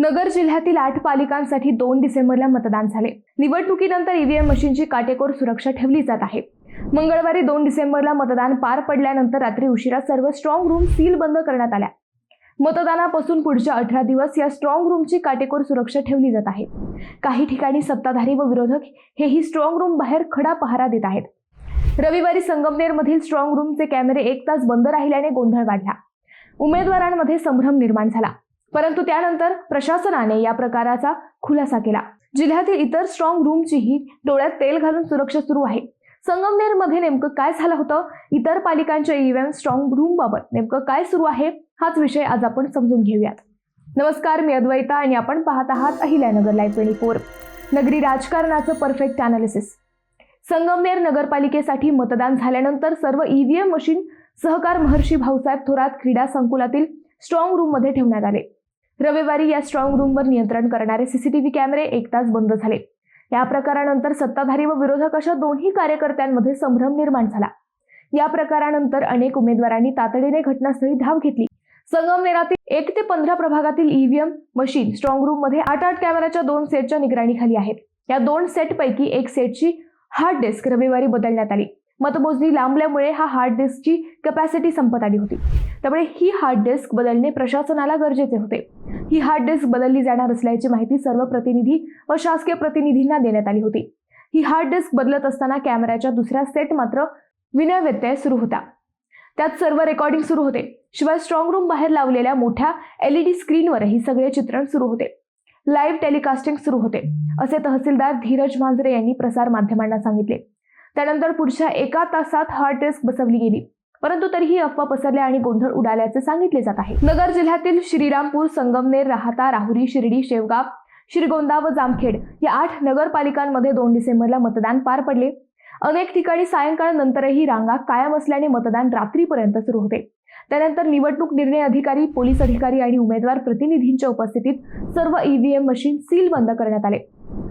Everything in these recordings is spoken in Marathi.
नगर जिल्ह्यातील आठ पालिकांसाठी दोन डिसेंबरला मतदान झाले. निवडणुकीनंतर ईव्हीएम मशीनची काटेकोर सुरक्षा ठेवली जात आहे. मंगळवारी दोन डिसेंबरला मतदान पार पडल्यानंतर रात्री उशिरा सर्व स्ट्रॉंग रूम सील बंद करण्यात आल्या. मतदानापासून पुढच्या अठरा दिवस या स्ट्रॉंग रूमची काटेकोर सुरक्षा ठेवली जात आहे. काही ठिकाणी सत्ताधारी व विरोधक हेही स्ट्रॉंग रूम बाहेर खडा पहारा देत आहेत. रविवारी संगमनेरमधील स्ट्रॉंग रूमचे कॅमेरे एक तास बंद राहिल्याने गोंधळ वाढला. उमेदवारांमध्ये संभ्रम निर्माण झाला. परंतु त्यानंतर प्रशासनाने या प्रकाराचा खुलासा केला. जिल्ह्यातील इतर स्ट्रॉंग रूमचीही डोळ्यात तेल घालून सुरक्षा सुरू आहे. संगमनेरमध्ये नेमकं काय झालं होतं? इतर पालिकांच्या इव्हेंट स्ट्रॉंग रूम बाबत नेमकं काय सुरू आहे? हाच विषय आज आपण समजून घेऊयात. नमस्कार मी अद्वैता आणि आपण पाहत आहात अहिल्यानगर लाईव्ह ट्वेंटी फोर नगरी राजकारणाचं परफेक्ट अनालिसिस संगमनेर नगरपालिकेसाठी मतदान झाल्यानंतर सर्व ईव्हीएम मशीन सहकार महर्षी भाऊसाहेब थोरात क्रीडा संकुलातील स्ट्रॉंग रूममध्ये ठेवण्यात आले. रविवारी या स्ट्रॉंग रूमवर नियंत्रण करणारे सीसीटीव्ही कॅमेरे एक तास बंद झाले. या प्रकारानंतर सत्ताधारी व विरोधक अशा दोन्ही कार्यकर्त्यांमध्ये संभ्रम निर्माण झाला. या प्रकारानंतर अनेक उमेदवारांनी तातडीने घटनास्थळी धाव घेतली. संगमनेरातील एक ते पंधरा प्रभागातील ईव्हीएम मशीन स्ट्रॉंग रूममध्ये आठ आठ कॅमेराच्या दोन सेटच्या निगराणीखाली आहेत. या दोन सेटपैकी एक सेटची हार्ड डिस्क रविवारी बदलण्यात आली. मतमोजणी लांबल्यामुळे हा हार्ड डिस्कची कपॅसिटी संपत आली होती. त्यामुळे ही हार्ड डिस्क बदलणे प्रशासनाला गरजेचे होते. ही हार्ड डिस्क बदलली जाणार असल्याची माहिती सर्व प्रतिनिधी व शासकीय प्रतिनिधींना देण्यात आली होती. ही हार्ड डिस्क बदलत असताना कॅमेऱ्याच्या दुसऱ्या सेट मात्र विनयव्यत्यय सुरू होता. त्यात सर्व रेकॉर्डिंग सुरू होते. शिवाय स्ट्रॉंग रूम बाहेर लावलेल्या मोठ्या एलईडी स्क्रीनवरही सगळे चित्रण सुरू होते. लाईव्ह टेलिकास्टिंग सुरू होते. असे तहसीलदार धीरज मांजरे यांनी प्रसार माध्यमांना सांगितले. त्यानंतर पुढच्या एका तासात हार्ड डिस्क बसवली गेली. परंतु तरीही अफवा पसरल्या आणि गोंधळ उडाल्याचे सांगितले जात आहे. नगर जिल्ह्यातील श्रीरामपूर संगमनेर राहता राहुरी शिर्डी शेवगाव श्रीगोंदा व जामखेड या आठ नगरपालिकांमध्ये दोन डिसेंबरला मतदान पार पडले. अनेक ठिकाणी सायंकाळ नंतरही रांगा कायम असल्याने मतदान रात्रीपर्यंत सुरू होते. त्यानंतर निवडणूक निर्णय अधिकारी पोलीस अधिकारी आणि उमेदवार प्रतिनिधींच्या उपस्थितीत सर्व ईव्हीएम मशीन सील बंद करण्यात आले.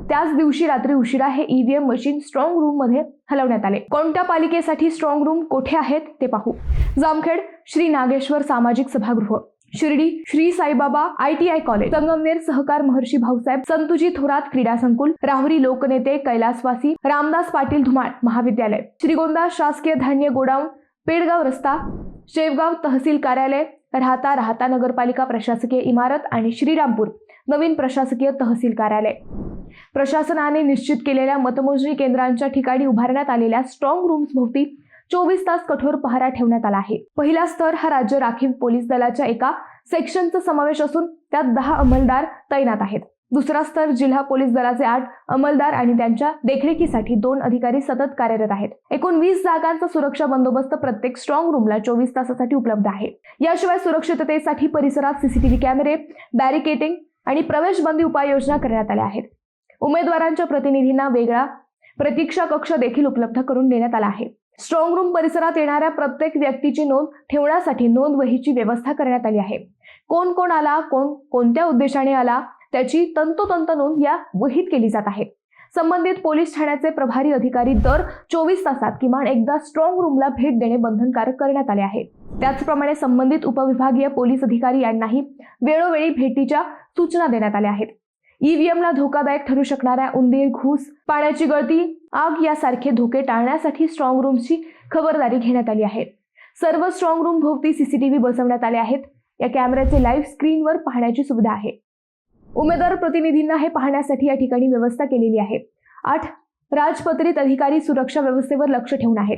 त्याच दिवशी रात्री उशिरा हे ईव्हीएम मशीन स्ट्रॉंग रूममध्ये हलवण्यात आले. कोणत्या पालिकेसाठी स्ट्रॉंग रूम कोठे आहेत ते पाहू. जामखेड श्री नागेश्वर सामाजिक सभागृह. Shirdi Shri Saibaba I T I college Sangamner सहकार महर्षी भाऊसाहेब संतुजी थोरात क्रीडा संकुल. राहुरी लोकनेते कैलासवासी रामदास पाटील धुमाळ महाविद्यालय. श्रीगोंदा शासकीय धान्य गोडाऊन पेडगाव रस्ता. शेवगाव तहसील कार्यालय राहता राहता नगरपालिका प्रशासकीय इमारत आणि श्रीरामपूर. नवीन प्रशासकीय तहसील कार्यालय. प्रशासनाने निश्चित केलेल्या मतमोजणी केंद्रांच्या ठिकाणी उभारण्यात आलेल्या स्ट्रॉंग रूम्स भोवती चोवीस तास कठोर पहारा ठेवण्यात आला आहे. पहिला स्तर हा राज्य राखीव पोलीस दलाच्या एका सेक्शनचा समावेश असून त्यात दहा अंमलदार तैनात आहेत. दुसरा स्तर जिल्हा पोलीस दलाचे आठ अंमलदार आणि त्यांच्या देखरेखीसाठी दोन अधिकारी सतत कार्यरत आहेत. एकूण वीस जागांचा सुरक्षा बंदोबस्त प्रत्येक स्ट्रॉंग रूमला चोवीस तासासाठी उपलब्ध आहे. याशिवाय सुरक्षिततेसाठी परिसरात सीसीटीव्ही कॅमेरे बॅरिकेटिंग आणि प्रवेशबंदी उपाययोजना करण्यात आल्या आहेत. उमेदवारांच्या प्रतिनिधींना वेगळा प्रतीक्षा कक्ष देखील उपलब्ध करून देण्यात आला आहे. स्ट्रॉंग रूम परिसरात येणाऱ्या प्रत्येक व्यक्तीची नोंद ठेवण्यासाठी नोंद वहीची व्यवस्था करण्यात आली आहे. कोण कोण आला कोण कोणत्या उद्देशाने आला त्याची तंतोतंत नोंद या वहीत केली जात आहे. संबंधित पोलीस ठाण्याचे प्रभारी अधिकारी दर चोवीस तासात किमान एकदा स्ट्रॉंग रूमला भेट देणे बंधनकारक करण्यात आले आहे. त्याचप्रमाणे संबंधित उपविभागीय पोलीस अधिकारी यांनाही वेळोवेळी भेटीच्या सूचना देण्यात आल्या आहेत. ईव्हीएमला धोकादायक ठरू शकणाऱ्या उंदीर घूस पाण्याची गळती आग यासारखे धोके टाळण्यासाठी स्ट्रॉंग रूमची खबरदारी घेण्यात आली आहे. सर्व स्ट्रॉंग रूम भोवती सीसीटीव्ही बसवण्यात आले आहेत. या कॅमेऱ्याचे लाईव्ह स्क्रीनवर पाहण्याची सुविधा आहे. उमेदवार प्रतिनिधींना हे पाहण्यासाठी या ठिकाणी व्यवस्था केलेली आहे. आठ राजपत्रित अधिकारी सुरक्षा व्यवस्थेवर लक्ष ठेवून आहेत.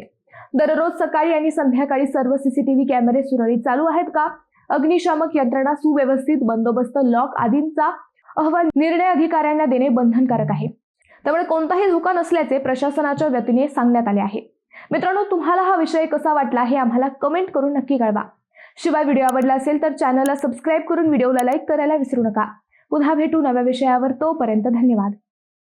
दररोज सकाळी आणि संध्याकाळी सर्व सीसीटीव्ही कॅमेरे सुरळीत चालू आहेत का? अग्निशामक यंत्रणा सुव्यवस्थित बंदोबस्त लॉक आदींचा अहवाल निर्णय अधिकाऱ्यांना देणे बंधनकारक आहे. त्यामुळे कोणताही धोका नसल्याचे प्रशासनाच्या वतीने सांगण्यात आले आहे. मित्रांनो तुम्हाला हा विषय कसा वाटला हे आम्हाला कमेंट करून नक्की कळवा. शिवाय व्हिडिओ आवडला असेल तर चॅनलला सबस्क्राईब करून व्हिडिओला लाईक करायला विसरू नका. पुन्हा भेटू नव्या विषयावर तोपर्यंत धन्यवाद.